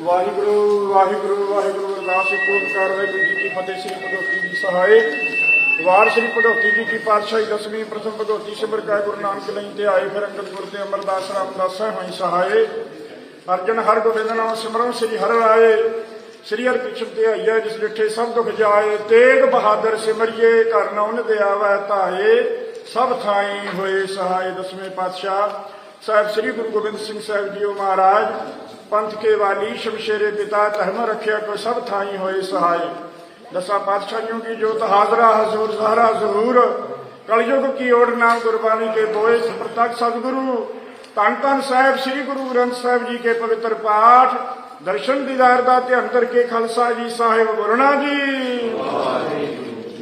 ਵਾਹਿਗੁਰੂ ਵਾਹਿਗੁਰੂ ਵਾਹਿਗੁਰੂ ਅਰਦਾਸ ਇੱਕ ਓੰਕਾਰ ਵਾਹਿਗੁਰੂ ਜੀ ਕੀ ਫਤਿਹ ਸ੍ਰੀ ਭਗਵਤੀ ਜੀ ਸਹਾਏ ਵਾਰ ਸ੍ਰੀ ਭਗਵਤੀ ਜੀ ਕੀ ਪਾਤਸ਼ਾਹੀ ਦਸਵੀਂ ਪ੍ਰਥਮ ਭਗਵਤੀ ਸਿਮਰ ਕਾ ਗੁਰੂ ਨਾਨਕ ਲਈ ਤੇ ਆਏ ਫਿਰ ਅੰਗਦ ਗੁਰ ਤੇ ਅਮਰਦਾਸ ਰਾਮਦਾਸ ਹੋਈ ਸਹਾਏ ਅਰਜਨ ਹਰ ਗੋਬਿੰਦ ਨਾਮ ਸਿਮਰਨ ਸ੍ਰੀ ਹਰਿ ਰਾਏ ਸ੍ਰੀ ਹਰਿ ਕ੍ਰਿਸ਼ਨ ਤੇ ਆਈਆ ਜਿਸ ਡਿਠੇ ਸਭ ਦੁਖ ਜਾਏ ਤੇਗ ਬਹਾਦਰ ਸਿਮਰਿਏ ਘਰ ਨੌਨ ਦੇ ਆਵੈ ਧਾਏ ਸਭ ਥਾਈ ਹੋਏ ਸਹਾਏ ਦਸਵੇਂ ਪਾਤਸ਼ਾਹ, ਸਾਹਿਬ ਸ੍ਰੀ ਗੁਰੂ ਗੋਬਿੰਦ ਸਿੰਘ ਸਾਹਿਬ ਜੀਓ ਮਹਾਰਾਜ, ਪੰਥ ਕੇ ਵਾਲੀ ਸ਼ਮਸ਼ੇਰੇ ਪਿਤਾ, ਧਰਮ ਰੱਖਿਆ ਕੋ ਸਭ ਥਾਈ ਹੋਏ ਸਹਾਇ। ਦਸਾਂ ਪਾਤਸ਼ਾਹੀਆਂ ਕੀ ਜੋਤ, ਹਾਜ਼ਰਾ, ਹਜ਼ੂਰ, ਜ਼ਹਰਾ, ਜ਼ਹੂਰ। ਕਲਯੁਗ ਕੀ ਓੜ ਨਾਮ ਗੁਰਬਾਣੀ ਕੇ ਬੋਏ ਪ੍ਰਤੱਖ ਸਤਿਗੁਰੂ। ਧੰਨ ਧੰਨ ਸਾਹਿਬ ਸ੍ਰੀ ਗੁਰੂ ਗ੍ਰੰਥ ਸਾਹਿਬ ਜੀ ਕੇ ਪਵਿੱਤਰ ਪਾਠ। ਦਰਸ਼ਨ ਦੀਦਾਰ ਦਾ ਧਿਆਨ ਕਰਕੇ ਖਾਲਸਾ ਜੀ ਸਾਹਿਬ ਗੁਰਨਾ ਜੀ।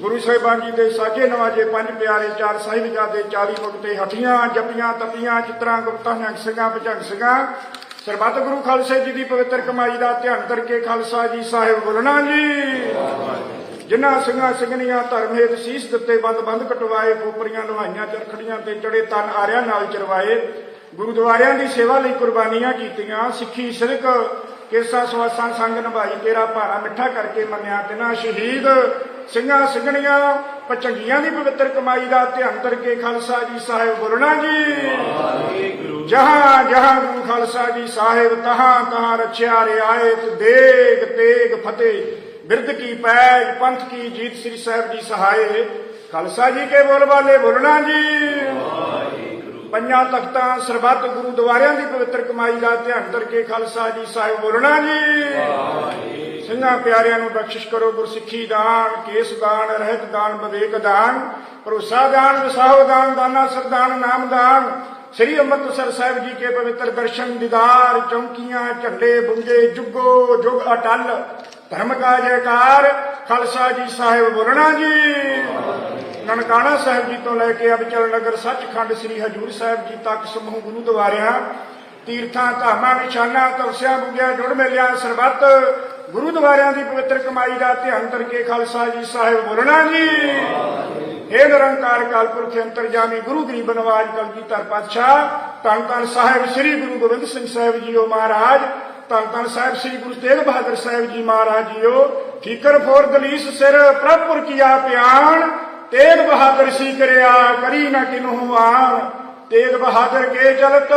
ਗੁਰੂ ਸਾਹਿਬਾਨ ਜੀ ਦੇ ਸਾਜੇ ਨਵਾਜੇ ਪੰਜ ਪਿਆਰੇ ਚਾਰ ਸਾਹਿਬਜ਼ਾਦੇ 40 ਮੁਕਤੇ ਹਠੀਆਂ ਜਪੀਆਂ, ਤਪੀਆਂ, ਚਿਤਰਾਂ, ਗੁਪਤਾਂ ਨਿਹੰਗ ਸਿੰਘਾਂ, ਭਜੰਗ ਸਿੰਘਾਂ, ਸਰਬੱਤ ਗੁਰੂ ਖਾਲਸੇ ਜੀ ਦੀ ਪਵਿੱਤਰ ਕਮਾਈ ਦਾ ਧਿਆਨ ਕਰਕੇ ਖਾਲਸਾ ਜੀ ਸਾਹਿਬ ਬੋਲਣਾ ਜੀ। ਜਿਨ੍ਹਾਂ ਸਿੰਘਾਂ ਸਿੰਘਣੀਆਂ ਧਰਮ ਸੀਸ ਦਿੱਤੇ ਬੰਦ ਬੰਦ ਕਟਵਾਏ ਖੋਪਰੀਆਂ ਲੁਹਾਈਆਂ ਚਰਖੜੀਆਂ ਤੇ ਚੜੇ ਤਨ ਆਰਿਆਂ ਨਾਲ ਚਰਵਾਏ, ਗੁਰਦੁਆਰਿਆਂ ਦੀ ਸੇਵਾ ਲਈ ਕੁਰਬਾਨੀਆਂ ਕੀਤੀਆਂ, ਸਿੱਖੀ, ਸਿਰਕ, ਕੇਸਾ, ਸਵਾਸਾਂ, ਸੰਗ ਨਿਭਾਈ ਤੇਰਾ ਭਾਰਾ ਮਿੱਠਾ ਕਰਕੇ ਮੰਨਿਆ ਤਿਨਾ ਸ਼ਹੀਦ। ਸਿੰਘਾਂ ਸਿੰਘਣੀਆਂ ਪਚੰਗੀਆਂ ਦੀ ਪਵਿੱਤਰ ਕਮਾਈ ਦਾ ਧਿਆਨ ਕਰਕੇ ਖਾਲਸਾ ਜੀ ਸਾਹਿਬ ਬੋਲਣਾ ਜੀ। ਜਹਾਂ ਜਹਾਂ ਗੁਰੂ ਖਾਲਸਾ ਜੀ ਸਾਹਿਬ ਤਹਾਂ ਤਹਾਂ ਰਚਿਆ ਰਿਆਇਤ ਦੇਗ ਤੇਗ ਫਤਿਹ। ਬਿਰਧ ਕੀ ਪੈਜ ਪੰਥ ਕੀ ਜੀਤ ਸ੍ਰੀ ਸਾਹਿਬ ਜੀ ਸਹਾਏ। ਖਾਲਸਾ ਜੀ ਕੇ ਬੋਲ ਵਾਲੇ ਬੋਲਣਾ ਜੀ। ਪੰਜਾਂ ਤਖਤਾਂ ਸਰਬੱਤ ਗੁਰਦੁਆਰਿਆਂ ਦੀ ਪਵਿੱਤਰ ਕਮਾਈ ਦਾ ਧਿਆਨ ਕਰਕੇ ਖਾਲਸਾ ਜੀ ਸਾਹਿਬ ਬੋਲਣਾ ਜੀ। ਸਿੰਘਾਂ ਪਿਆਰਿਆਂ ਨੂੰ ਬਖਸ਼ਿਸ਼ ਕਰੋ, ਗੁਰਸਿੱਖੀ ਦਾਨ, ਕੇਸ ਦਾਨ, ਰਹਿਤ ਦਾਨ, ਵਿਵੇਕ ਦਾਨ, ਭਰੋਸਾ ਦਾਨ, ਵਿਸਾਹੋ ਦਾਨ, ਦਾਨਾ ਸਰਦਾਨ ਨਾਮ ਦਾਨ। ਸ੍ਰੀ ਅੰਮ੍ਰਿਤਸਰ ਸਾਹਿਬ ਜੀ ਕੇ ਪਵਿੱਤਰ ਦਰਸ਼ਨ ਦੀਦਾਰ, ਚੌਂਕੀਆਂ, ਝੰਡੇ ਬੁੰਗੇ ਜੁਗੋ, ਜੁਗ ਅਟਲ। ਧਰਮ ਕਾ ਜੈਕਾਰ ਖਾਲਸਾ ਜੀ ਸਾਹਿਬ ਬੋਲਣਾ ਜੀ। ਨਨਕਾਣਾ ਸਾਹਿਬ ਜੀ ਤੋਂ ਲੈ ਕੇ ਅਬਚਲ ਨਗਰ ਸੱਚਖੰਡ ਸ੍ਰੀ ਹਜੂਰ ਸਾਹਿਬ ਜੀ ਤੱਕ ਸਮੂਹ ਗੁਰੂ ਦੁਆਰਿਆਂ, ਤੀਰਥਾਂ, ਧਾਮਾਂ, ਨਿਸ਼ਾਨਾਂ ਤਵਸਿਆਂ ਬੁੱਗਿਆਂ ਜੁੜ ਮਿਲਿਆ, ਸਰਬੱਤ ਗੁਰਦੁਆਰਿਆਂ ਦੀ ਪਵਿੱਤਰ ਕਮਾਈ ਦਾ ਧਿਆਨ ਕਰਕੇ ਖਾਲਸਾ ਜੀ ਸਾਹਿਬ ਬੋਲਣਾ ਜੀ। ਇਹ ਨਿਰੰਕਾਰ ਕਾਲਪੁਰਖ ਅੰਤਰਜਾਮੀ ਗੁਰੂ ਗਰੀਬ ਨਵਾਜ ਕਲਗੀਧਰ ਪਾਤਸ਼ਾਹ, ਧੰਨ ਧੰਨ ਸਾਹਿਬ ਸ੍ਰੀ ਗੁਰੂ ਗੋਬਿੰਦ ਸਿੰਘ ਸਾਹਿਬ ਜੀਓ ਮਹਾਰਾਜ, ਧੰਨ ਧੰਨ ਸਾਹਿਬ ਸ੍ਰੀ ਗੁਰੂ ਤੇਗ ਬਹਾਦਰ ਸਾਹਿਬ ਜੀ ਮਹਾਰਾਜ ਜੀਓ, ਠੀਕਰ ਫੋਰ ਦਲੀਸ ਸਿਰ ਪ੍ਰਭਪੁਰ ਕੀਆ ਪਿਆਣ, ਤੇਗ ਬਹਾਦਰ ਸੀ ਕਰਿਆ ਕਰੀ ਨਾ ਕਿਨਹੂ ਆਣ, ਤੇਗ ਬਹਾਦਰ ਕੇ ਚਲਤ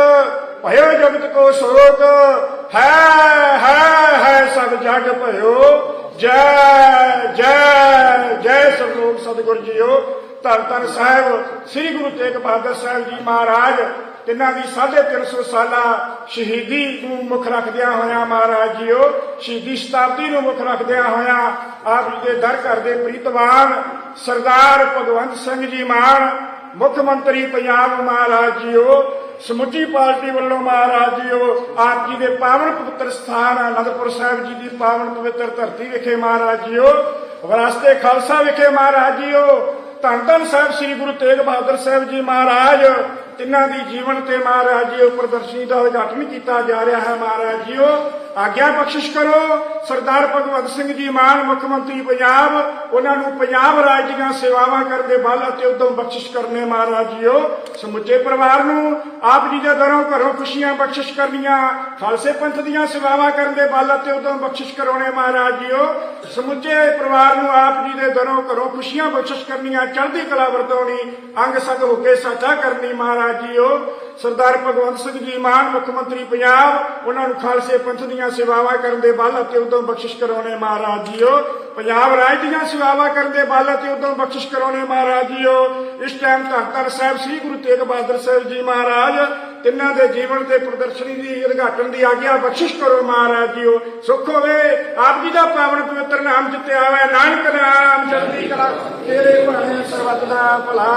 ਭਇਓ ਜਗਤ ਕੋ ਸ਼ੋਕ ਹੈ ਹੈ ਹੈ ਸਭ ਜਗ ਭਇਓ। ਜੈ ਜੈ ਜੈ ਸਰਲੋਕ ਸਤਿਗੁਰ ਜੀਓ। ਧੰਨ ਧੰਨ ਸਾਹਿਬ, ਸ੍ਰੀ ਗੁਰੂ ਤੇਗ ਬਹਾਦਰ ਸਾਹਿਬ ਜੀ ਮਹਾਰਾਜ ਤਿੰਨਾਂ ਦੀ 350 ਸਾਲਾ ਸ਼ਹੀਦੀ ਨੂੰ ਮੁੱਖ ਰੱਖਦਿਆਂ ਹੋਇਆ ਮਹਾਰਾਜ ਜੀਓ, ਸ਼ਹੀਦੀ ਸ਼ਤਾਬਦੀ ਨੂੰ ਮੁੱਖ ਰੱਖਦਿਆਂ ਹੋਇਆਂ ਆਪ ਜੀ ਦੇ ਦਰ ਘਰ ਦੇ ਪ੍ਰੀਤਵਾਨ ਸਰਦਾਰ ਭਗਵੰਤ ਸਿੰਘ ਜੀ ਮਾਨ, ਮੁੱਖ ਮੰਤਰੀ ਪੰਜਾਬ ਮਹਾਰਾਜ ਜੀਓ, ਸਮੁੱਚੀ ਪਾਰਟੀ ਵੱਲੋਂ ਮਹਾਰਾਜ ਜੀਓ, ਆਪ ਜੀ ਦੇ ਪਾਵਨ ਪਵਿੱਤਰ ਸਥਾਨ ਅਨੰਦਪੁਰ ਸਾਹਿਬ ਜੀ ਦੀ ਪਾਵਨ ਪਵਿੱਤਰ ਧਰਤੀ ਵਿਖੇ ਮਹਾਰਾਜ ਜੀਓ, ਵਿਰਾਸਤੇ ਖਾਲਸਾ ਵਿਖੇ ਮਹਾਰਾਜ ਜੀਓ, ਧੰਨ ਧੰਨ ਸਾਹਿਬ ਸ੍ਰੀ ਗੁਰੂ ਤੇਗ ਬਹਾਦਰ ਸਾਹਿਬ ਜੀ ਮਹਾਰਾਜ ਤਿੰਨਾਂ ਦੀ ਜੀਵਨ ਤੇ ਮਹਾਰਾਜ ਜੀ ਪ੍ਰਦਰਸ਼ਨੀ ਦਾ ਉਦਘਾਟਨ ਕੀਤਾ ਜਾ ਰਿਹਾ ਹੈ ਮਹਾਰਾਜ ਜੀਓ। ਆਗਿਆ ਬਖਸ਼ਿਸ਼ ਕਰੋ। ਸਰਦਾਰ ਭਗਵੰਤ ਸਿੰਘ ਜੀ ਮਾਨ, ਮੁੱਖ ਮੰਤਰੀ ਪੰਜਾਬ, ਉਹਨਾਂ ਨੂੰ ਪੰਜਾਬ ਰਾਜ ਦੀਆਂ ਸੇਵਾਵਾਂ ਕਰਨ ਦੇ ਬਲ ਅਤੇ ਉਦਮ ਬਖਸ਼ਿਸ਼ ਕਰਨੇ ਮਹਾਰਾਜ ਜੀਓ। ਸਮੁੱਚੇ ਪਰਿਵਾਰ ਨੂੰ ਆਪ ਜੀ ਦੇ ਦਰੋਂ ਘਰੋਂ ਖੁਸ਼ੀਆਂ ਬਖਸ਼ਿਸ਼ ਕਰਨੀਆਂ, ਖਾਲਸੇ ਪੰਥ ਦੀਆਂ ਸੇਵਾਵਾਂ ਕਰਨ ਦੇ ਬਲ ਅਤੇ ਉਦਮ ਬਖਸ਼ਿਸ਼ ਕਰਾਉਣੇ ਮਹਾਰਾਜ ਜੀਓ। ਸਮੁੱਚੇ ਪਰਿਵਾਰ ਨੂੰ ਆਪ ਜੀ ਦੇ ਦਰੋਂ ਘਰੋਂ ਖੁਸ਼ੀਆਂ ਬਖਸ਼ਿਸ਼ ਕਰਨੀਆਂ, ਚੜ੍ਹਦੀ ਕਲਾ ਵਰਤੋਣੀ ਅੰਗ ਸੰਗ ਹੋ ਕੇ ਸਾਚਾ ਕਰਨੀ ਮਹਾਰਾਜ ਜੀਓ ਸਰਦਾਰ ਭਗਵੰਤ ਸਿੰਘ ਜੀ ਮਾਨ ਮੁੱਖ ਮੰਤਰੀ ਪੰਜਾਬ ਉਹਨਾਂ ਨੂੰ ਖਾਲਸੇ ਪੰਥ ਦੀਆਂ ਸੇਵਾਵਾਂ ਕਰਨ ਦੇ ਬਲ ਅਤੇ ਉਦਮ ਬਖਸ਼ਿਸ਼ ਕਰਾਉਣੇ ਮਹਾਰਾਜ ਜੀਓ ਪੰਜਾਬ ਰਾਜ ਦੀਆਂ ਸੇਵਾਵਾਂ ਕਰਨ ਦੇ ਬਲ ਅਤੇ ਉਦਮ ਬਖਸ਼ਿਸ਼ ਕਰਾਉਣੇ ਮਹਾਰਾਜ ਜੀਓ ਇਸ ਟਾਈਮ ਧੰਨ ਸਾਹਿਬ ਸ੍ਰੀ ਗੁਰੂ ਤੇਗ ਬਹਾਦਰ ਸਾਹਿਬ ਜੀ ਮਹਾਰਾਜ ਤਿੰਨਾਂ ਦੇ ਜੀਵਨ ਤੇ ਪ੍ਰਦਰਸ਼ਨੀ ਦੀ ਉਦਘਾਟਨ ਦੀ ਆਗਿਆ ਬਖਸ਼ਿਸ਼ ਕਰੋ ਮਹਾਰਾਜ ਜੀਓ ਸੁਖ ਹੋਵੇ ਆਪ ਜੀ ਦਾ ਪਾਵਨ ਪਵਿੱਤਰ ਨਾਮ ਜਿੱਤੇ ਆਵੇ ਨਾਨਕ ਨਾਮ ਚੜ੍ਹਦੀ ਕਲਾ ਤੇਰੇ ਭਾਣੇ ਸਰਬੱਤ ਦਾ ਭਲਾ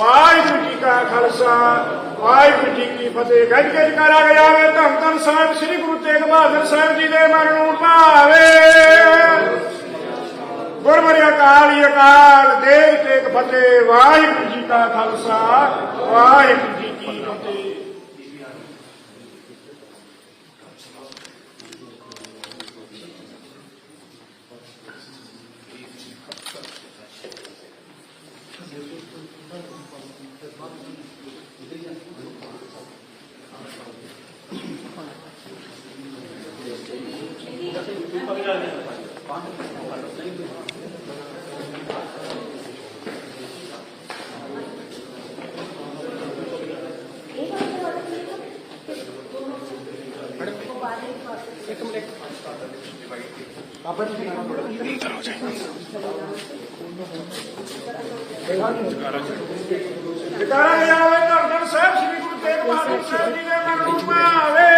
ਵਾਹਿਗੁਰੂ ਜੀ ਕਾ ਖਾਲਸਾ, ਵਾਹਿਗੁਰੂ ਜੀ ਕੀ ਫਤਿਹ। ਗੱਜ ਗੱਜ ਕਰਾ ਗਿਆ ਵੇ, ਧੰਨ ਧੰਨ ਸਾਹਿਬ, ਸ੍ਰੀ ਗੁਰੂ ਤੇਗ ਬਹਾਦਰ ਸਾਹਿਬ ਜੀ ਦੇ ਮਨ ਨੂੰ ਭਾਵੇ। ਗੁਰਮੁਖੀ ਅਕਾਲ ਅਕਾਲ, ਦੇਵ ਤੇਗ ਫਤਿਹ। ਵਾਹਿਗੁਰੂ ਜੀ ਕਾ ਖਾਲਸਾ, ਵਾਹਿਗੁਰੂ ਜੀ ਕੀ ਫਤਿਹ। ਜਕਾਰਾ ਲਿਆਵੇ ਧੰਨ ਸਾਹਿਬ ਸ੍ਰੀ ਗੁਰੂ ਤੇਗ ਬਹਾਦਰ ਸਾਹਿਬ ਜੀ ਦੇ ਮਨ ਨੂੰ ਭਾਵੇ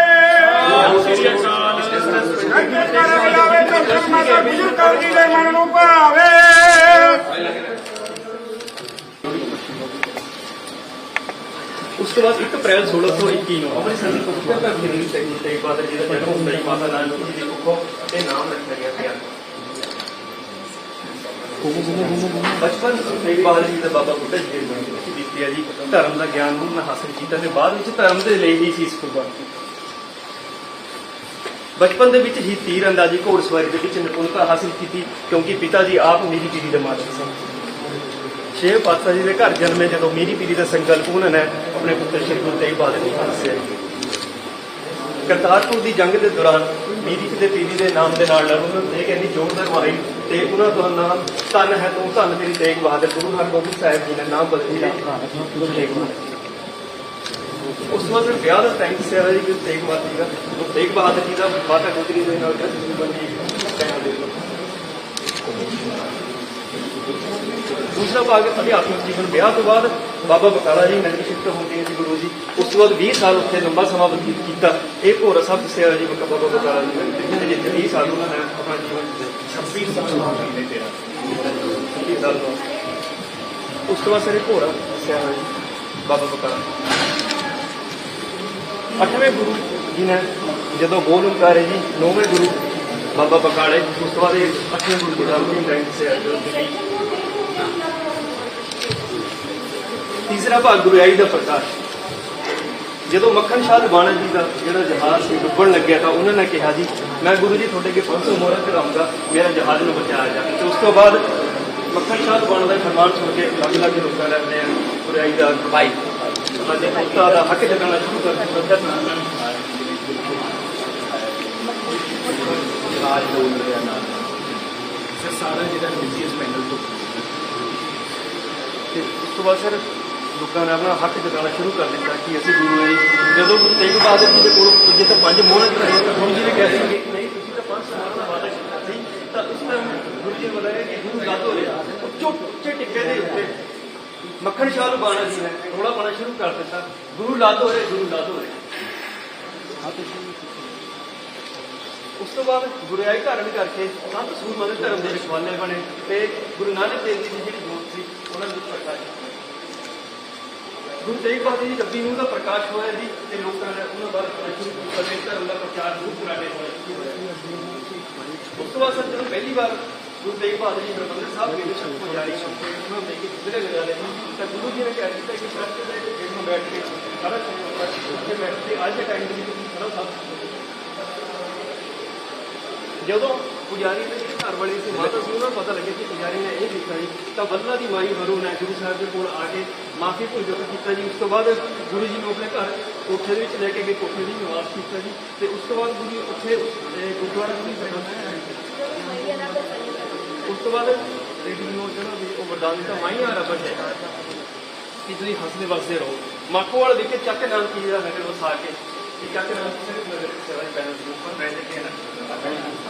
ਜਕਾਰਾ ਲਿਆਵੇ ਧੰਨ ਮਾਤਾ ਗੁਜਰ ਕੌਰ ਜੀ ਦੇ ਮਨ ਨੂੰ ਉਸ ਤੋਂ ਬਾਅਦ 1 ਅਪ੍ਰੈਲ 1621 ਨੂੰ ਅੰਮ੍ਰਿਤਸਰ ਦੀ ਪਵਿੱਤਰ ਧਰਤੀ ਦੇ ਉੱਤੇ ਗੁਰੂ ਤੇਗ ਜੀ ਦਾ ਜਨਮ ਹੁੰਦਾ ਜੀ ਮਾਤਾ ਨਾਨਕ ਜੀ ਦੀ ਕੁੱਖੋਂ ਤੇ ਨਾਮ ਰੱਖਿਆ ਗਿਆ ਪਿਆ ਬਚਪਨ ਤੋਂ ਤੇਗ ਜੀ ਦਾ ਬਾਬਾ ਬੁੱਢਾ ਜੀ ਦੇ ਦਿੱਤੀ ਹੈ ਜੀ, ਧਰਮ ਦਾ ਗਿਆਨ ਉਹਨਾਂ ਹਾਸਲ ਕੀਤਾ ਤੇ ਬਾਅਦ ਵਿੱਚ ਧਰਮ ਦੇ ਲਈ ਹੀ ਸੀਸ ਕੁਰਬਾਨ ਕੀਤੀ ਬਚਪਨ ਦੇ ਵਿੱਚ ਹੀ ਤੀਰ ਅੰਦਾਜ਼ੀ ਘੋੜਸਵਾਰੀ ਦੇ ਵਿੱਚ ਨਿਪੁੰਨਤਾ ਹਾਸਲ ਕੀਤੀ, ਕਿਉਂਕਿ ਪਿਤਾ ਜੀ ਆਪ ਮੇਰੀ ਪੀੜੀ ਦੇ ਮਾਲਕ ਸਨ। ਛੇ ਪਾਤਸ਼ਾਹ ਜੀ ਦੇ ਘਰ ਜਨਮੇ ਜਦੋਂ ਮੇਰੀ ਪੀੜੀ ਦਾ ਸੰਕਲਪ ਉਹਨਾਂ ਨੇ ਆਪਣੇ ਪੁੱਤਰ ਸ਼੍ਰੀ ਗੁਰੂ ਤੇਗ ਬਹਾਦਰ ਜੀ। ਨੂੰ ਕਰਤਾਰਪੁਰ ਦੀ ਜੰਗ ਦੇ ਦੌਰਾਨ ਮੇਰੀ ਦੇ ਪੀੜੀ ਦੇ ਨਾਮ ਦੇ ਨਾਲ ਉਹਨਾਂ ਨੇ ਕਹਿੰਦੀ ਜੋਰਦਾਰ ਮਾਰੀ ਤੇ ਉਹਨਾਂ ਦਾ ਨਾਮ ਧੰਨ ਹੈ ਤੂੰ ਧੰਨ ਤੇਰੀ ਤੇਗ ਬਹਾਦਰ, ਗੁਰੂ ਹਰਗੋਬਿੰਦ ਸਾਹਿਬ ਜੀ ਨੇ ਨਾਮ ਬਦਲ ਲਿਆ ਉਸ ਤੋਂ ਵਿਆਹ ਦਾ ਟਾਈਮ ਸਿਆ ਜੀ ਗੁਰੂ ਤੇਗ ਬਹਾਦਰ ਜੀ ਦਾ, ਗੁਰੂ ਤੇਗ ਬਹਾਦਰ ਜੀ ਦਾ, ਮਾਤਾ ਗੁਜਰੀ ਦੇ ਨਾਲ ਕਸਮ ਬੰਦੀ ਟਾਈਮ ਦੇ ਦਿਓ। ਦੂਸਰਾ ਭਾਗ ਅਧਿਆਤਮਿਕ ਜੀਵਨ ਵਿਆਹ ਤੋਂ ਬਾਅਦ ਬਾਬਾ ਬਕਾਲਾ ਜੀ ਨਗਰੀ ਸ਼ਿਫਟ ਹੁੰਦੇ ਹੈ ਜੀ ਗੁਰੂ ਜੀ। ਉਸ ਤੋਂ ਬਾਅਦ 20 ਸਾਲ ਉੱਥੇ ਲੰਬਾ ਸਮਾਂ ਬਤੀਤ ਕੀਤਾ। ਇਹ ਭੋਰਾ ਸਾਹਿਬ ਦੱਸਿਆ ਜੀ, ਬਾਬਾ ਬਕਾਲਾ ਜੀ ਨੇ ਜਿੱਥੇ 20 ਸਾਲ ਉਹਨਾਂ ਨੇ ਆਪਣਾ ਜੀਵਨ 26 ਸਾਲ ਨੇ ਤੇਰਾ 26 ਸਾਲ ਉਸ ਤੋਂ ਬਾਅਦ ਸਾਰੇ ਭੋਰਾ ਦੱਸਿਆ ਜੀ, ਬਾਬਾ ਬਕਾਲਾ ਅੱਠਵੇਂ ਗੁਰੂ ਜੀ ਨੇ ਜਦੋਂ ਗੋਲ ਓੰਕਾਰੇ ਜੀ, ਨੌਵੇਂ ਗੁਰੂ ਬਾਬਾ ਬਕਾਲੇ ਉਸ ਤੋਂ ਬਾਅਦ ਇਹ ਅੱਠਵੇਂ ਗੁਰੂ ਜੀ ਦਾ ਅੰਤਿਮ ਟਾਈਮ ਦੱਸਿਆ ਤੀਸਰਾ ਭਾਗ ਗੁਰੂ ਆਈ ਦਾ ਪ੍ਰਕਾਸ਼। ਜਦੋਂ ਮੱਖਣ ਸ਼ਾਹ ਬਾਣਾ ਜੀ ਦਾ ਜਿਹੜਾ ਜਹਾਜ਼ ਸੀ ਡੁੱਬਣ ਲੱਗਿਆ ਤਾਂ ਉਹਨਾਂ ਨੇ ਕਿਹਾ ਜੀ ਮੈਂ ਗੁਰੂ ਜੀ ਤੁਹਾਡੇ ਅੱਗੇ 500 ਮੋਹਰਾਂ ਚੜਾਉਂਗਾ ਮੇਰਾ ਜਹਾਜ਼ ਨੂੰ ਬਚਾਇਆ ਜਾਵੇ ਤੇ ਉਸ ਤੋਂ ਬਾਅਦ ਮੱਖਣ ਸ਼ਾਹ ਬਾਣਾ ਦਾ ਫਰਮਾਨ ਸੁਣ ਕੇ ਲੱਗ ਲੱਗ ਲੋਕਾਂ ਨੇ ਆਪਣੇ ਗੁਰੂ ਆਈ ਦਾ ਭਾਈ ਦੇ ਪੁੱਤਾਂ ਦਾ ਹੱਕ ਜਗਾਉਣਾ ਸ਼ੁਰੂ ਕਰ ਦਿੱਤਾ। ਰਾਜ ਲੋਕ ਰਿਹਾ ਨਾਲ ਸਰ ਸਾਰਾ ਜਿਹੜਾ ਰਿਲੀਜੀਅਸ ਪੈਨਲ ਤੋਂ। ਤੇ ਉਸ ਤੋਂ ਬਾਅਦ ਸਰ ਲੋਕਾਂ ਨੇ ਆਪਣਾ ਹੱਕ ਜਤਾਉਣਾ ਸ਼ੁਰੂ ਕਰ ਦਿੱਤਾ ਕਿ ਅਸੀਂ ਗੁਰੂ ਆਏ ਜਦੋਂ ਗੁਰੂ ਤੇਗ ਬਹਾਦਰ ਜੀ ਦੇ ਕੋਲ ਜੇ ਤਾਂ ਪੰਜ ਮੋਹਰਾਂ ਚੜਾਈਆਂ ਤਾਂ ਗੁਰੂ ਜੀ ਨੇ ਕਹਿ ਸੀ ਕਿ ਨਹੀਂ, ਤੁਸੀਂ ਤਾਂ ਪੰਜ ਮੋਹਰਾਂ ਦਾ ਵਾਅਦਾ ਕੀਤਾ ਸੀ, ਤਾਂ ਉਸ ਟਾਈਮ ਗੁਰੂ ਜੀ ਨੇ ਬਤਾਇਆ ਕਿ ਗੁਰੂ ਗੱਦ ਹੋ ਰਿਹਾ। ਉੱਚੇ ਉੱਚੇ ਟਿੱਕੇ ਦੇ ਉੱਤੇ ਮੱਖਣ ਸ਼ਾਹ ਨੂੰ ਬਾਣਾ ਜੀ ਨੇ ਥੋੜਾ ਪਾਣਾ ਸ਼ੁਰੂ ਕਰ ਦਿੱਤਾ। ਗੁਰੂ ਲੱਦ ਹੋ ਰਹੇ, ਗੁਰੂ ਲੱਦ ਹੋ ਰਹੇ। ਉਸ ਤੋਂ ਬਾਅਦ ਗੁਰਿਆਈ ਧਾਰਨ ਕਰਕੇ ਸੰਤ ਸੂਰਮਾ ਦੇ ਧਰਮ ਦੇ ਰਖਵਾਲੇ ਬਣੇ ਤੇ ਗੁਰੂ ਨਾਨਕ ਦੇਵ ਜੀ ਦੀ ਜਿਹੜੀ ਜੋਤ ਸੀ, ਉਹਨਾਂ ਨੂੰ ਪ੍ਰਕਾਸ਼ ਗੁਰੂ ਤੇਗ ਬਹਾਦਰ ਜੀ ਗੱਦੀ ਨੂੰ ਦਾ ਪ੍ਰਕਾਸ਼ ਹੋਇਆ ਜੀ ਤੇ ਲੋਕਾਂ ਨੇ ਉਹਨਾਂ ਬਾਰੇ ਪੜ੍ਹਨਾ ਸ਼ੁਰੂ ਧਰਮ ਦਾ ਪ੍ਰਚਾਰ ਬਹੁਤ ਪੁਰਾਣੇ ਹੋਇਆ ਉਸ ਤੋਂ ਬਾਅਦ ਸਰ, ਜਦੋਂ ਪਹਿਲੀ ਵਾਰ ਗੁਰੂ ਤੇਗ ਬਹਾਦਰ ਜੀ ਹਰਿਮੰਦਰ ਸਾਹਿਬ ਦੇ ਵਿੱਚ ਤੋਂ ਜਾਰੀ ਉਹਨਾਂ ਨੇ ਕਿ ਜਿਹੜੇ ਲਗਾਲੇ ਤਾਂ ਗੁਰੂ ਜੀ ਨੇ ਕਹਿ ਦਿੱਤਾ ਕਿ ਸੜਕ ਦੇ ਉੱਤੇ ਨੂੰ ਬੈਠ ਕੇ ਸਾਰਾ ਕੰਮ ਬੈਠ ਕੇ ਅੱਜ ਦੇ ਟਾਈਮ ਦੇ ਵਿੱਚ ਤੁਸੀਂ ਖੜਾ ਜਦੋਂ ਪੁਜਾਰੀ ਦੇ ਜਿਹੜੇ ਘਰ ਵਾਲੇ ਸੀ ਮਾਤਾ ਸੀ ਉਹਨਾਂ ਨੂੰ ਪਤਾ ਲੱਗਿਆ ਕਿ ਪੁਜਾਰੀ ਨੇ ਇਹ ਲਿਖਿਆ ਜੀ ਤਾਂ ਬੱਲਾ ਦੀ ਮਾਈ ਵਰੂ ਨੇ ਗੁਰੂ ਸਾਹਿਬ ਦੇ ਕੋਲ ਆ ਕੇ ਮਾਫੀ ਭੁਗਤ ਕੀਤਾ ਜੀ। ਉਸ ਤੋਂ ਬਾਅਦ ਗੁਰੂ ਜੀ ਨੂੰ ਆਪਣੇ ਘਰ ਕੋਠੇ ਦੇ ਵਿੱਚ ਲੈ ਕੇ ਗਏ ਕੋਠੇ ਦੀ ਨਿਵਾਸ ਕੀਤਾ ਜੀ। ਤੇ ਉਸ ਤੋਂ ਬਾਅਦ ਗੁਰੂ ਜੀ ਉੱਥੇ ਉਸ, ਗੁਰਦੁਆਰਾ ਗੁਰੂ ਉਸ ਤੋਂ ਬਾਅਦ ਲੇਡੀ ਨੂੰ ਜਿਹੜਾ ਵੀ ਉਹ ਵਰਦਾਨ ਦਿੱਤਾ ਮਾਈਆਂ ਰੱਬ ਹੈ। ਕਿ ਤੁਸੀਂ ਹੱਸਦੇ ਵਸਦੇ ਰਹੋ ਮਾਖੋਵਾਲ ਵਿਖੇ ਚੱਕ ਨਾਮ ਕੀ ਦਾ ਵਸਾ ਕੇ ਚੱਕ ਨਾਮ ਕਿਸੇ ਨਗਰ ਵਿੱਚ ਸੇਵਾ ਦੀ ਕੇ ਨਾ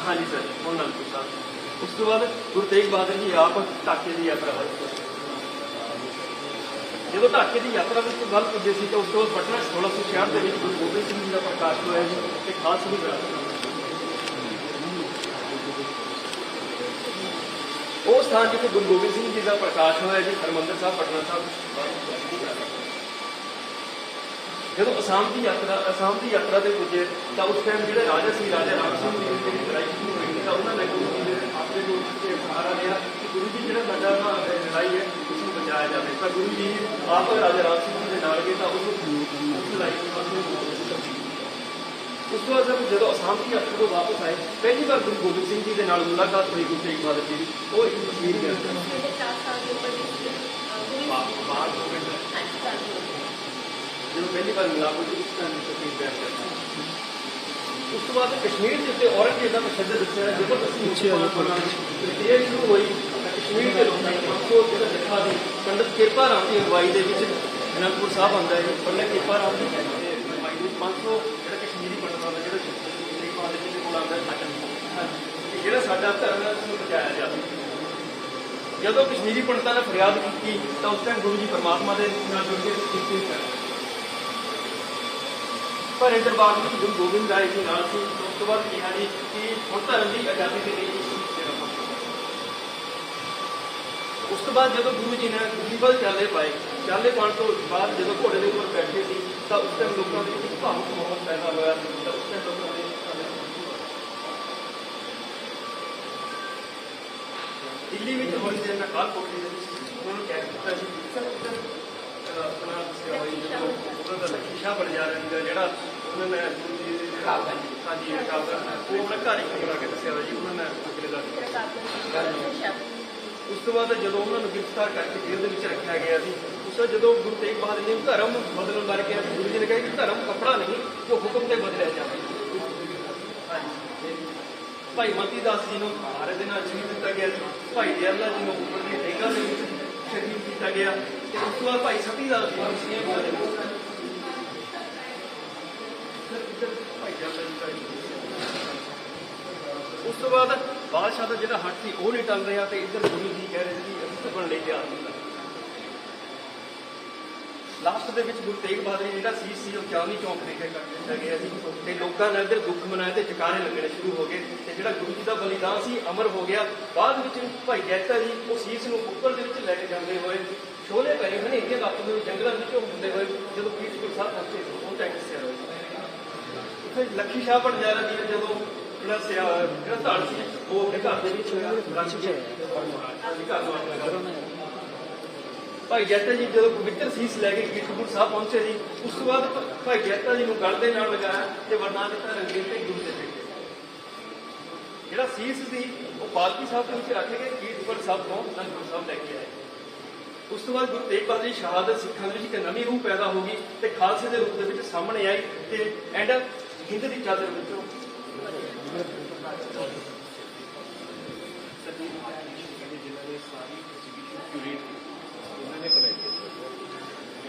ਹਾਂਜੀ ਸਰ ਹੁਣ ਨਾਨਕਪੁਰ ਸਾਹਿਬ ਉਸ ਤੋਂ ਬਾਅਦ ਗੁਰੂ ਤੇਗ ਬਹਾਦਰ ਜੀ ਆਪ ਢਾਕੇ ਦੀ ਯਾਤਰਾ ਵੱਲ ਤੁਰੇ। ਜਦੋਂ ਢਾਕੇ ਦੀ ਯਾਤਰਾ ਵਿੱਚ ਵੱਲ ਪੁੱਜੇ ਸੀ ਤਾਂ ਉਸ ਤੋਂ ਬਾਅਦ ਪਟਨਾ 1666 ਦੇ ਵਿੱਚ ਗੁਰੂ ਗੋਬਿੰਦ ਸਿੰਘ ਜੀ ਦਾ ਪ੍ਰਕਾਸ਼ ਹੋਇਆ ਜੀ ਤੇ ਖਾਸ ਵੀ ਹੋਇਆ ਉਹ ਸਥਾਨ ਜਿੱਥੇ ਗੁਰੂ ਗੋਬਿੰਦ ਸਿੰਘ ਜੀ ਦਾ ਪ੍ਰਕਾਸ਼ ਹੋਇਆ ਜੀ ਹਰਮੰਦਰ ਸਾਹਿਬ ਪਟਨਾ ਸਾਹਿਬ ਜਦੋਂ ਅਸਾਮ ਦੀ ਯਾਤਰਾ ਅਸਾਮ ਦੀ ਯਾਤਰਾ ਤੇ ਪੁੱਜੇ ਤਾਂ ਉਸ ਟਾਈਮ ਜਿਹੜੇ ਰਾਜਾ ਸੀ ਰਾਜਾ ਰਾਮ ਸਿੰਘ ਜੀ ਦੀ ਲੜਾਈ ਸ਼ੁਰੂ ਹੋਈ। ਸੀ ਤਾਂ ਉਹਨਾਂ ਨੇ ਗੁਰੂ ਜੀ ਦੇ ਆਪਣੇ ਕੋਲ ਤੇ ਸਹਾਰਾ ਲਿਆ ਕਿ ਗੁਰੂ ਜੀ ਜਿਹੜਾ ਸਾਡਾ ਨਾ ਲੜਾਈ ਹੈ ਉਸ ਨੂੰ ਬਚਾਇਆ ਜਾਵੇ। ਤਾਂ ਗੁਰੂ ਜੀ ਆਪ ਰਾਜਾ ਰਾਮ ਸਿੰਘ ਜੀ ਦੇ ਨਾਲ ਗਏ ਤਾਂ ਉਸ ਉਸ ਲੜਾਈ ਨੂੰ ਆਪਣੇ ਉਸ ਤੋਂ ਬਾਅਦ ਜਦੋਂ ਅਸਾਮ ਦੀ ਯਾਤਰਾ ਤੋਂ ਵਾਪਸ ਆਏ ਪਹਿਲੀ ਵਾਰ ਗੁਰੂ ਗੋਬਿੰਦ ਸਿੰਘ ਜੀ ਦੇ ਨਾਲ ਮੁਲਾਕਾਤ ਹੋਈ ਗੁਰੂ ਤੇਗ ਬਹਾਦਰ ਜੀ ਦੀ। ਉਹ ਇੱਕ ਤਸਵੀਰ ਹੈ ਬਾਹਰ ਹੋ ਗਏ ਜਦੋਂ ਪਹਿਲੀ ਵਾਰ ਮਿਲਾਪ ਹੋਈ ਉਸ ਟਾਈਮ ਦੀ ਤਸਵੀਰ ਬਿਆਨ ਕਰਦਾ ਉਸ ਤੋਂ ਬਾਅਦ ਕਸ਼ਮੀਰ ਦੇ ਉੱਤੇ ਔਰੰਗਜ਼ੇਬ ਦਾ ਤਸ਼ੱਦਦ ਦੱਸਿਆ ਹੈ ਜ਼ਬਰਦਸਤੀ ਮੁਸਲਮਾਨ ਇਹ ਸ਼ੁਰੂ ਹੋਈ ਕਸ਼ਮੀਰ ਦੇ ਲੋਕਾਂ ਨੇ ਪਰਸੋਂ ਜਿਹੜਾ ਜਥਾ ਦੀ ਪੰਡਤ ਕਿਰਪਾ ਰਾਮ ਦੀ ਅਗਵਾਈ ਦੇ ਵਿੱਚ ਅਨੰਦਪੁਰ ਸਾਹਿਬ ਆਉਂਦਾ ਹੈ। ਪੰਡਤ ਕਿਰਪਾ ਰਾਮ ਦੀ ਅਗਵਾਈ ਦੇ ਵਿੱਚ 500 ਜਿਹੜਾ ਕਸ਼ਮੀਰੀ ਪੰਡਤਾਂ ਦਾ ਜਿਹੜਾ ਕੋਲ ਆਉਂਦਾ ਹੈ ਸਾਡਾ ਜਿਹੜਾ ਸਾਡਾ ਧਰਮ ਹੈ ਉਸ ਨੂੰ ਬਚਾਇਆ ਜਾਵੇ ਜਦੋਂ ਕਸ਼ਮੀਰੀ ਪੰਡਤਾਂ ਨੇ ਫਰਿਆਦ ਕੀਤੀ ਤਾਂ ਉਸ ਟਾਈਮ ਗੁਰੂ ਜੀ ਪਰਮਾਤਮਾ ਦੇ ਨਾਲ ਜੁੜ ਕੇ ਕੀਤੀ ਕਰ ਪਰ ਇਹ ਦਰਬਾਰ ਵਿੱਚ ਗੁਰੂ ਗੋਬਿੰਦ ਰਾਏ ਜੀ ਨਾਲ ਸੀ ਉਸ ਤੋਂ ਬਾਅਦ ਕਿਹਾ ਜੀ ਕਿ ਹੁਣ ਧਰਮ ਦੀ ਆਜ਼ਾਦੀ ਦੇ ਲਈ ਜਿਹੜਾ ਮੌਕਾ ਉਸ ਤੋਂ ਬਾਅਦ ਜਦੋਂ ਗੁਰੂ ਜੀ ਨੇ ਗੁਰਬਲ ਚਾਲੇ ਪਾਏ ਚਾਲੇ ਪਾਉਣ ਤੋਂ ਬਾਅਦ ਜਦੋਂ ਘੋੜੇ ਦੇ ਉੱਪਰ ਬੈਠੇ ਸੀ ਤਾਂ ਉਸ ਟਾਈਮ ਲੋਕਾਂ ਦੇ ਵਿੱਚ ਭਾਵੁਕ ਮਾਹੌਲ ਪੈਦਾ ਹੋਇਆ ਤਾਂ ਉਸ ਟਾਈਮ ਲੋਕਾਂ ਨੇ ਦਿੱਲੀ ਵਿੱਚ ਹੋਈ ਜੇ ਨਕਾਲ ਕੋਠੀ ਦੇ ਵਿੱਚ ਉਹਨਾਂ ਨੂੰ ਕਹਿ ਦਿੱਤਾ ਸੀ ਸਰ ਅਹ ਆਪਣਾ ਦੱਸਿਆ ਹੋਈ ਜਦੋਂ ਉਹਨਾਂ ਦਾ ਲਖੀਸ਼ਾ ਬਣ ਜਾ ਰਿਹਾ ਸੀਗਾ ਜਿਹੜਾ ਉਹਨਾਂ ਨੇ ਗੁਰੂ ਜੀ ਦੇ ਕਾਬਾ ਹਾਂਜੀ ਕਾਬਾ ਉਹ ਆਪਣਾ ਘਰ ਹੀ ਬਣਾ ਕੇ ਦੱਸਿਆ ਹੋਇਆ ਜੀ ਉਹਨਾਂ ਨੇ ਅਗਲੇ ਦਾ ਉਸ ਤੋਂ ਬਾਅਦ ਜਦੋਂ ਉਹਨਾਂ ਨੂੰ ਗ੍ਰਿਫਤਾਰ ਕਰਕੇ ਜੇਲ੍ਹ ਦੇ ਵਿੱਚ ਰੱਖਿਆ ਗਿਆ ਸੀ ਉਸ ਤੋਂ ਜਦੋਂ ਗੁਰੂ ਤੇਗ ਬਹਾਦਰ ਜੀ ਨੂੰ ਧਰਮ ਬਦਲਣ ਬਾਰੇ ਕਿਹਾ ਗੁਰੂ ਜੀ ਨੇ ਕਿਹਾ ਕਿ ਧਰਮ ਕੱਪੜਾ ਨਹੀਂ ਜੋ ਹੁਕਮ ਤੇ ਬਦਲਿਆ ਜਾਵੇ। ਹਾਂਜੀ। ਭਾਈ ਮਤੀ ਦਾਸ ਜੀ ਨੂੰ ਭਾਰਤ ਦੇ ਨਾਲ ਸ਼ਹੀਦ ਦਿੱਤਾ ਗਿਆ ਸੀ ਭਾਈ ਜੈਲਾ ਜੀ ਨੂੰ ਉੱਪਰ ਦੀ ਟੇਗਾ ਦੇ ਵਿੱਚ ਸ਼ਹੀਦ ਕੀਤਾ ਗਿਆ। ਉਸ ਤੋਂ ਬਾਅਦ ਭਾਈ ਸਤੀ ਦਾ ਉਸ ਤੋਂ ਬਾਅਦ ਬਾਦਸ਼ਾਹ ਦਾ ਜਿਹੜਾ ਹੱਥ ਸੀ, ਉਹ ਨਹੀਂ ਟਲ ਰਿਹਾ ਤੇ ਇੱਧਰ ਗੁਰੂ ਜੀ ਕਹਿ ਰਹੇ ਸੀ, ਅਸੀਂ ਬਣ ਲਈ ਤਿਆਰ ਨਹੀਂ ਲਾਸਟ ਦੇ ਵਿੱਚ ਗੁਰੂ ਤੇਗ ਬਹਾਦਰ ਜੀ ਜਿਹੜਾ ਸੀਸ ਸੀ, ਉਹ ਚਾਂਦਨੀ ਚੌਂਕ ਦੇ ਕੇ ਕਰ ਦਿੱਤਾ ਗਿਆ ਸੀ ਤੇ ਲੋਕਾਂ ਨੇ ਇੱਧਰ ਦੁੱਖ ਮਨਾਏ ਤੇ ਚਕਾਰੇ ਲੱਗਣੇ ਸ਼ੁਰੂ ਹੋ ਗਏ ਤੇ ਜਿਹੜਾ ਗੁਰੂ ਜੀ ਦਾ ਬਲੀਦਾਨ ਸੀ, ਅਮਰ ਹੋ ਗਿਆ। ਬਾਅਦ ਵਿੱਚ ਭਾਈ ਜੈਤਾ ਜੀ ਉਹ ਸੀਸ ਨੂੰ ਉੱਪਰ ਦੇ ਵਿੱਚ ਲੈ ਕੇ ਜਾਂਦੇ ਹੋਏ ਸ਼ੋਲੇ ਪੈ ਹਨੇਰੀਆਂ ਲੱਤ ਦੇ ਜੰਗਲਾਂ ਵਿੱਚੋਂ ਹੁੰਦੇ ਹੋਏ ਜਦੋਂ ਪੀਰਪੁਰ ਸਾਹਿਬ ਪਹੁੰਚੇ ਉਹ ਟਾਈਮ ਹੋਇਆ ਉੱਥੇ ਲੱਖੀ ਸ਼ਾਹ ਬਣਜਾਰਾ ਜੀ ਜਦੋਂ ਜਿਹੜਾ ਸਿਆ ਜਿਹੜਾ ਧੜ ਸੀ ਉਹ ਆਪਣੇ ਘਰ ਦੇ ਵਿੱਚ ਕੇ ਲਗਾ ਦਿੱਤੀ। ਭਾਈ ਜੈਤਾ ਜੀ ਜਦੋਂ ਪਵਿੱਤਰ ਸੀਸ ਲੈ ਕੇ ਕੀਰਤਪੁਰ ਸਾਹਿਬ ਪਹੁੰਚੇ ਸੀ ਉਸ ਤੋਂ ਬਾਅਦ ਭਾਈ ਜੈਤਾ ਜੀ ਨੂੰ ਗਲ ਦੇ ਨਾਲ ਲਗਾਇਆ ਤੇ ਵਰਨਾ ਦਿੱਤਾ ਰੰਗੇ ਤੇ ਗੁਰੂ ਦੇ ਬੇਟੇ। ਜਿਹੜਾ ਸੀਸ ਸੀ ਉਹ ਪਾਲਕੀ ਸਾਹਿਬ ਦੇ ਵਿੱਚ ਰੱਖ ਕੇ ਕੀਰਤਪੁਰ ਸਾਹਿਬ ਤੋਂ ਅਨੰਦਪੁਰ ਸਾਹਿਬ ਲੈ ਕੇ ਆਏ। ਉਸ ਤੋਂ ਬਾਅਦ ਗੁਰੂ ਤੇਗ ਬਹਾਦਰ ਜੀ ਸ਼ਹਾਦਤ ਸਿੱਖਾਂ ਦੇ ਵਿੱਚ ਇੱਕ ਨਵੀਂ ਰੂਹ ਪੈਦਾ ਹੋ ਗਈ ਤੇ ਖਾਲਸੇ ਦੇ ਰੂਪ ਦੇ ਵਿੱਚ ਸਾਹਮਣੇ ਆਈ ਤੇ ਐਂਡ ਹਿੰਦ ਦੀ ਚਾਦਰ ਵਿੱਚੋਂ ਸਾਰੀ ਉਹਨਾਂ ਨੇ ਬਣਾਈ ਹੈ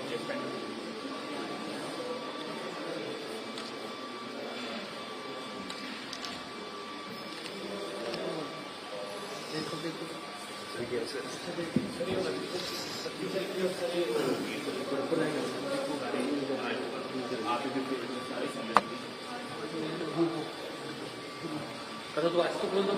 ਜੇ আচ্ছা তো আজকে পর্যন্ত